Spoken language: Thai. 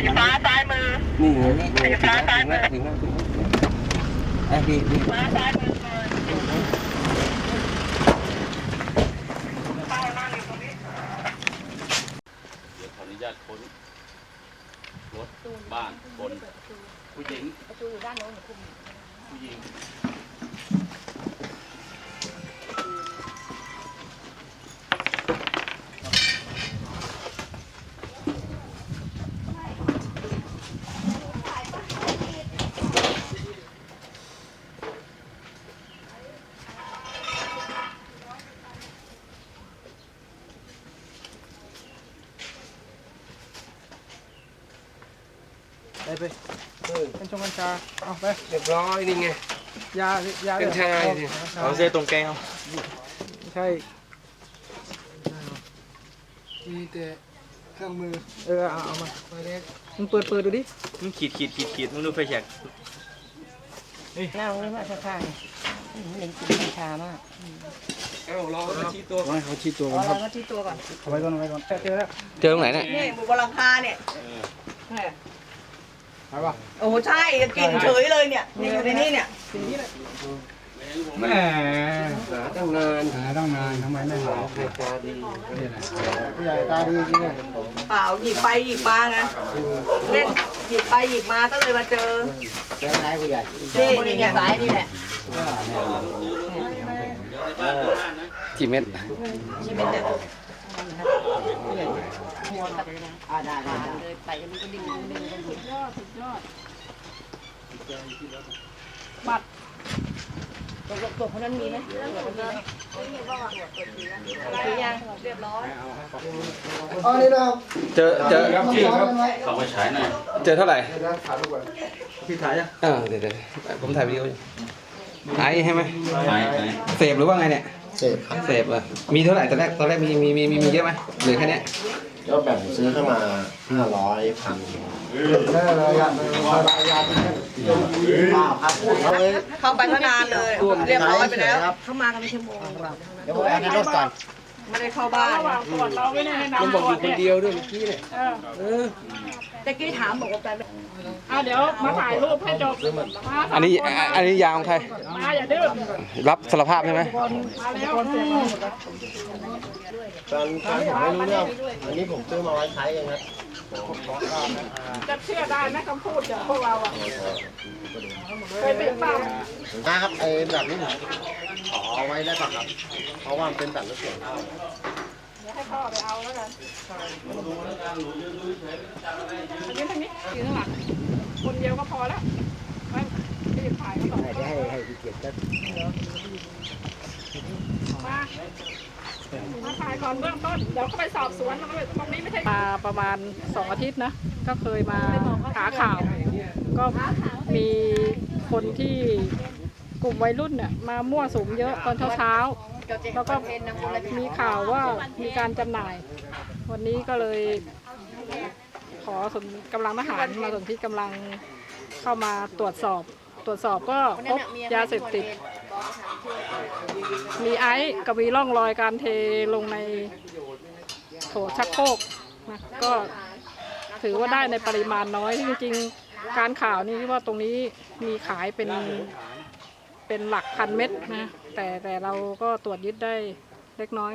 สีฟ้าซ้ายมือ นี่ไงนี่สีฟ้าซ้ายถึงแล้วถึงแล้วถึงแล้วไอ้พี่พี่ฟ้าซ้ายมือเลยเป้านั่งอยู่ตรงนี้เดี๋ยวขออนุญาตค้นรถบ้านคนผู้หญิงประตูอยู่ด้านโน้นคุณผู้หญิงไป ไปเป็นชงกัญชาเอาไปเรียบร้อยนี่ไง ยายากัญชาเอาสิเอาเส้ตรงแกงเอาใช่มีแต่เครื่องมือเออเอาเอามาไฟเล็กมึงเปิดเปิดดูดิมึงขีดขีดขีดขีดมึงดูไฟแฉกนั่งนี่มาข้างๆเล่นกินกัญชามากเอ้ารอเขาชี้ตัวให้เขาชี้ตัวเอาเราก็ที่ตัวก่อนเอาไว้ก่อนเอาไว้ก่อนเจอแล้วเจอตรงไหนเนี่ย นี่บุบนหลังคาเนี่ย ไปป่ะโอ้โหใช่กลิ่นเฉยเลยเนี่ยนี่อยู่ในนี่เนี่ยแหมหาตั้งนานหาตั้งนานทำไมไม่หาใครตาดีผู้ใหญ่ตาดีจริงเลยเปล่าหยิบไปหยิบมาไงเล่นหยิบไปหยิบมาก็เลยมาเจอเจออะไรผู้ใหญ่นี่คนนี่นี้ไงสายนี่แหละกี่เม็ดชีวิตเนี่ย อ่าได้ได้เลยไปมันก็ดิ้งดิ้งดิ้งยอดสุดยอดบัตรตัวตัวคนนั้นมีไหมมียังเรียบร้อยอ๋อนี่นะครับเจอเจอเขาไปฉายหน่อยเจอเท่าไหร่พี่ถ่ายอะเออเดี๋ยวเดี๋ยวผมถ่ายวิดีโออยู่ไอใช่ไหมหนไหนเสพหรือว่าไงเนี่ยเสพเสพเหรอมีเท่าไหร่ตอนแรกตอนแรกมีมีมีมีมีเยอะไหมหรือแค่เนี้ย ก็แบ่งซื้อเข้ามาห้าร้อยพันได้เลยยาได้ยาข้าวครับเอาไว้เข้าไปก็นานเลย เรียบร้อยไปแล้วครับเข้ามากันเป็นชั่วโมงเดี๋ยวผมเอาในรถก่อน ไม่ได้เข้าบ้านมันบอกอยู่คนเดียวด้วยเมื่อกี้เนี่ยเออแต่กี้ถามบอกว่าไปไม่อะเดี๋ยวมาถ่ายรูปให้จบมาอันนี้อันนี้ยาของใคร มาอย่าดื้อรับสารภาพใช่ไหมมาแล้วตอนตอนผมไม่รู้เรื่อง อันนี้ผมซื้อมาไว้ใช้เองครับ จะเชื่อได้ไหมคำพูดจากพวกเราอะเคยเป็นป้านะครับไอ้แบบนี้ผมขอเอาไว้ได้ป่ะครับ เพราะว่ามันเป็นแบบรถเก๋งเข้าเดี๋ยวให้พ่อไปเอาแล้วกันอันนี้ทางนี้ยืนข้างหลังคนเดียวก็พอแล้วไม่รีบถ่ายก็ต่อให้ให้พี่เกียรติก็มา มาถ่ายก่อนเบื้องต้น เดี๋ยวก็ไปสอบสวนแล้วก็ตรงนี้ไม่ใช่มาประมาณสองอาทิตย์นะ ก็เคยมาหาข่าว ก็มีคนที่กลุ่มวัยรุ่นเนี่ยมามั่วสุมเยอะตอนเช้าๆแล้วก็มีข่าวว่ามีการจำหน่าย วันนี้ก็เลยขอสนกำลังทหารมาสนที่กำลังเข้ามาตรวจสอบ ตรวจสอบก็พบยาเสพติด มีไอซ์กับมีร่องรอยการเทลงในโถชักโครกนะก็ถือว่าได้ในปริมาณน้อยจริงๆการข่าวนี่ว่าตรงนี้มีขายเป็นเป็นหลักพันเม็ดนะแต่แต่เราก็ตรวจยึดได้เล็กน้อย